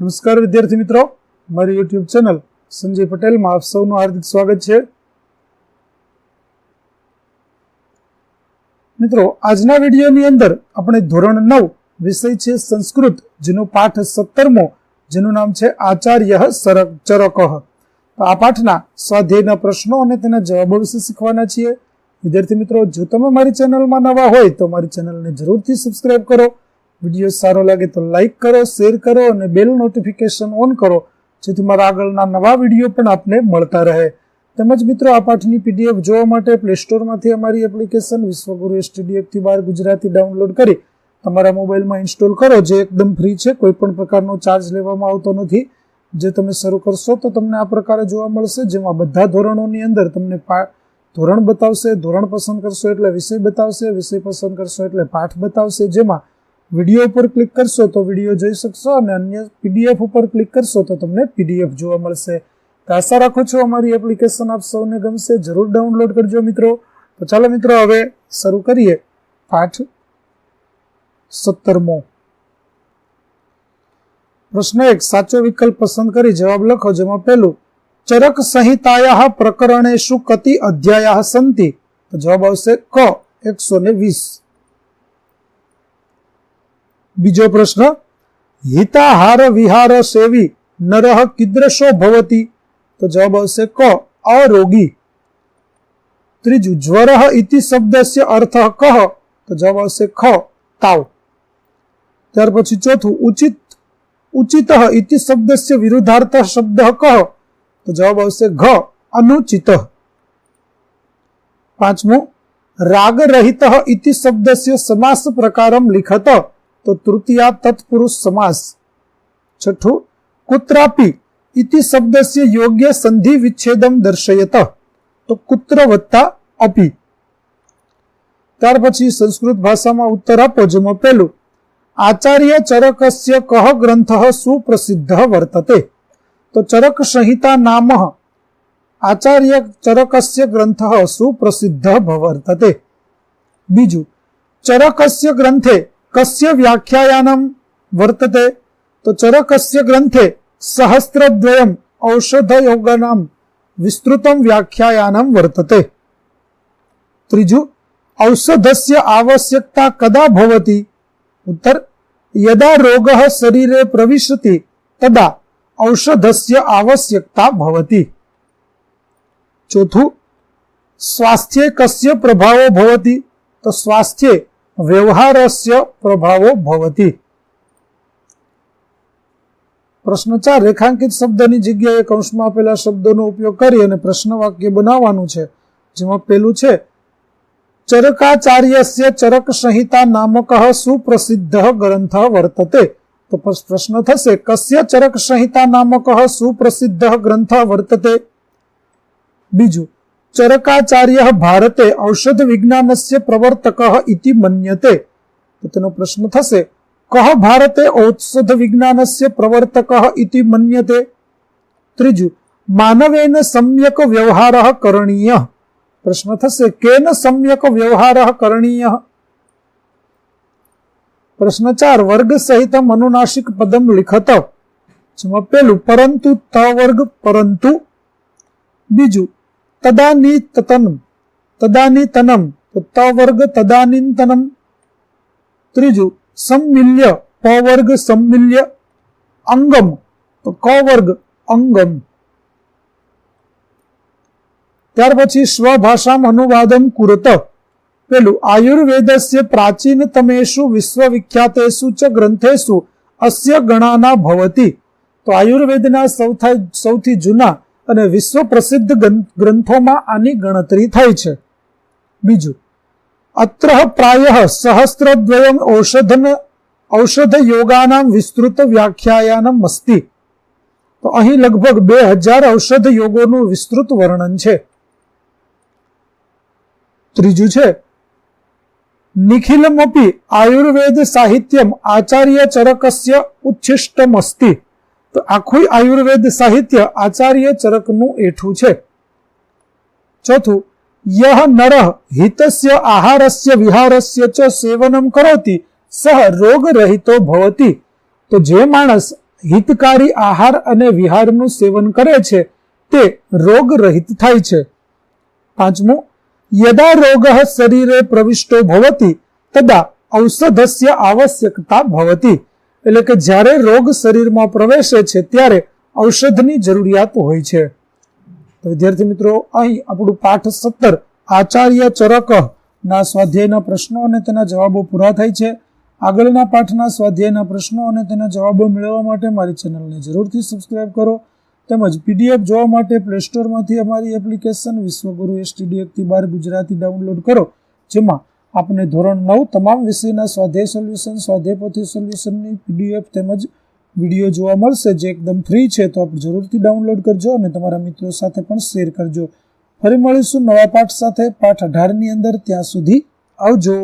નમસ્કાર વિદ્યાર્થી મિત્રો. મારી યુટ્યુબ ચેનલ સંજય પટેલમાં આપ સૌનું હાર્દિક સ્વાગત છે. મિત્રો, આજના વિડીયોની અંદર આપણે ધોરણ નવ વિષય છે સંસ્કૃત, જેનો પાઠ સત્તરમો, જેનું નામ છે આચાર્ય સરક ચરક. તો આ પાઠના સ્વાધ્યાયના પ્રશ્નો અને તેના જવાબો વિશે શીખવાના છીએ. વિદ્યાર્થી મિત્રો, જો તમે મારી ચેનલમાં નવા હોય તો મારી ચેનલને જરૂરથી સબસ્ક્રાઇબ કરો. વીડિયો સારો લાગે તો લાઈક કરો શેર કરો અને બેલ નોટિફિકેશન ઓન કરો, જેથી મારા આગળના નવા વીડિયો પણ આપને મળતા રહે. તેમજ મિત્રો, આ પાઠની પીડીએફ જોવા માટે પ્લે સ્ટોરમાંથી અમારી એપ્લિકેશન વિશ્વગુરુ એસટીડીએફથી બહાર ગુજરાતી ડાઉનલોડ કરી તમારા મોબાઈલમાં ઇન્સ્ટોલ કરો, જે એકદમ ફ્રી છે કોઈ પણ પ્રકારનો ચાર્જ લેવામાં આવતો નથી. જે તમે શરૂ કરશો તો તમને આ પ્રકારે જોવા મળશે, જેમાં બધા ધોરણોની અંદર તમને ધોરણ બતાવશે, ધોરણ પસંદ કરશો એટલે વિષય બતાવશે, વિષય પસંદ કરશો એટલે પાઠ બતાવશે, જેમાં વીડિયો ઉપર ક્લિક કરશો તો વીડિયો જોઈ શકશો અને અન્ય પીડીએફ ઉપર ક્લિક કરશો તો તમને પીડીએફ જોવા મળશે. તો આશા રાખું છું અમારી એપ્લિકેશન આપ સૌને ગમશે. જરૂર ડાઉનલોડ કરજો મિત્રો. તો ચાલો મિત્રો હવે શરૂ કરીએ પાઠ સત્તરમો. પ્રશ્ન એક, સાચો વિકલ્પ પસંદ કરી જવાબ લખો, જેમાં પહેલું, ચરક સંહિતાયા પ્રકરણેશુ કતિ અધ્યાયા સંતિ? તો જવાબ આવશે ક, એકસો ને વીસ. બીજો પ્રશ્ન, હિતાહાર વિહાર સેવી નરહ કીદૃશો ભવતી? તો જવાબ આવશે ક, અરોગી. ત્રીજું જ્વર ઇતિ શબ્દસ્ય અર્થ કહ? તો જવાબ આવશે ખ, તાવ. ત્યાર પછી ચોથું, ઉચિત ઉચિત ઇતિ શબ્દસ્ય વિરુદ્ધાર્થ શબ્દ કહ? તો જવાબ આવશે ઘ, અનુચિત. પાંચમું રાગ રહિત ઇતિ શબ્દસ્ય સમાસ પ્રકારમ લિખત? તો તૃતીયા તત્પુરુષ સમાસ. છઠ્ઠું, કુત્રાપી ઇતિ શબ્દસ્ય યોગ્ય સંધિ વિચ્છેદમ દર્શયત. તો કુત્ર વત્તા અપી. ત્યાર પછી સંસ્કૃત ભાષામાં ઉત્તર આપો, જેમાં પહેલું, આચાર્ય ચરકસ્ય કહ ગ્રંથ સુપ્રસિદ્ધ વર્તતે. તો ચરક સંહિતા નામ, આચાર્ય ચરકસ્ય ગ્રંથ સુપ્રસિદ્ધ વર્તતે બીજું, ચરકસ્ય ગ્રંથે કસ્ય વ્યાખ્યાયાનમ વર્તતે તો ચરકસ્ય ગ્રંથે સહસ્ત્રદ્વયમ ઔષધયોગનામ વિસ્તૃતમ વ્યાખ્યાયાનમ વર્તતે ત્રીજું ઔષધસ્ય આવશ્યકતા કદા ભવતી ઉત્તર યદા રોગ શરીરે પ્રવિશતિ તદા ઔષધસ્ય આવશ્યકતા ભવતી ચોથું સ્વાસ્થ્ય કસ્ય પ્રભાવો ભવતી તો સ્વાસ્થ્ય વ્યવહારસ્ય પ્રભાવો ભવતી. પ્રશ્ન ચાર, રેખાંકિત શબ્દની જગ્યાએ કૌંસમાં આપેલા શબ્દોનો ઉપયોગ કરી અને પ્રશ્ન વાક્ય બનાવવાનું છે, જેમાં પેલું છે, ચરકાચાર્યસ્ય ચરક સંહિતા નામક સુપ્રસિદ્ધ ગ્રંથ વર્તતે. તો પ્રશ્ન થશે, કસ્ય ચરક સંહિતા નામક સુપ્રસિદ્ધ ગ્રંથ વર્તતે? બીજું ચરકાચાર્ય ભારતે ઔષધ વિજ્ઞાનસ્ય પ્રવર્તક ઇતિ મન્યતે તો તેનો પ્રશ્ન થશે કહ ભારતે ઔષધ વિજ્ઞાનસ્ય પ્રવર્તક ઇતિ મન્યતે ત્રીજું માનવેન સમ્યક વ્યવહાર કરણીય પ્રશ્ન થશે કેન સમ્યક વ્યવહાર કરણીય પ્રશ્ન ચાર વર્ગ સહિત મનુનાશિક પદમ લિખત જેમાં પેલું પરંતુ ત વર્ગ પરંતુ બીજું તદાનીતનમ તદાનીતનમ તો ત વર્ગ તદાનીતનમ ત્રીજું સમિલ્ય પ વર્ગ સમિલ્ય અંગમ તો ક વર્ગ અંગમ ત્યાર પછી સ્વભાષામ અનુવાદમ કુરત પેલું આયુર્વેદસ્ય પ્રાચીનતમેષુ વિશ્વવિખ્યાતેષુ ચ ગ્રંથેષુ અસ્ય ગણાના ભવતી તો આયુર્વેદના સૌથી સૌથી જૂના અને વિશ્વ પ્રસિદ્ધ ગ્રંથોમાં આની ગણતરી થઈ છે. બીજું, અત્ર પ્રાય સહસ્ત્રદ્વયમ ઔષધન, ઔષધ યોગાનામ વિસ્તૃત વ્યાખ્યાયાનમ અસ્તિ. તો અહીં લગભગ બે હજાર ઔષધ યોગોનું વિસ્તૃત વર્ણન છે. ત્રીજું છે, નિખિલમપી આયુર્વેદ સાહિત્યમ આચાર્ય ચરકસ્ય ઉચ્છિષ્ટમ અસ્તિ તો આખું આયુર્વેદ સાહિત્ય આચાર્ય ચરકનું એઠું છે. ચોથું, યહ નરઃ હિતસ્ય આહારસ્ય વિહારસ્ય ચ સેવનમ કરોતી, સહ રોગ રહિતો ભવતી. તો જે માણસ હિતકારી આહાર અને વિહારનું સેવન કરે છે, તે રોગ રહિત થાય છે. પાંચમું, યદા રોગ શરીરે પ્રવિષ્ટો ભવતી, તદા ઔષધસ્ય આવશ્યકતા ભવતી. એટલે કે જ્યારે રોગ શરીરમાં પ્રવેશે છે ત્યારે ઔષધની જરૂરિયાત હોય છે. તો વિદ્યાર્થી મિત્રો, અહીં આપણું પાઠ સત્તર, આચાર્ય ચરક ના સ્વાધ્યાયના પ્રશ્નો અને તેના જવાબો પૂરા થાય છે. આગળના પાઠના સ્વાધ્યાયના પ્રશ્નો અને તેના જવાબો મેળવવા માટે મારી ચેનલને જરૂરથી સબસ્ક્રાઇબ કરો. તેમજ પીડીએફ જોવા માટે પ્લે સ્ટોરમાંથી અમારી એપ્લિકેશન વિશ્વગુરુ એસટીડીએફથી બહાર ગુજરાતી ડાઉનલોડ કરો. જેમાં આપને ધોરણ નવ તમામ વિષયના સ્વાધ્યાય સોલ્યુશન સ્વાધ્યાય સોલ્યુશનની પીડીએફ તેમજ વીડિયો જોવા મળશે. જે એકદમ ફ્રી છે તો આપ જરૂરથી ડાઉનલોડ કરજો અને તમારા મિત્રો સાથે પણ શેર કરજો. ફરી મળીશું નવા પાઠ સાથે. પાઠ અઢારની અંદર. ત્યાં સુધી આવજો.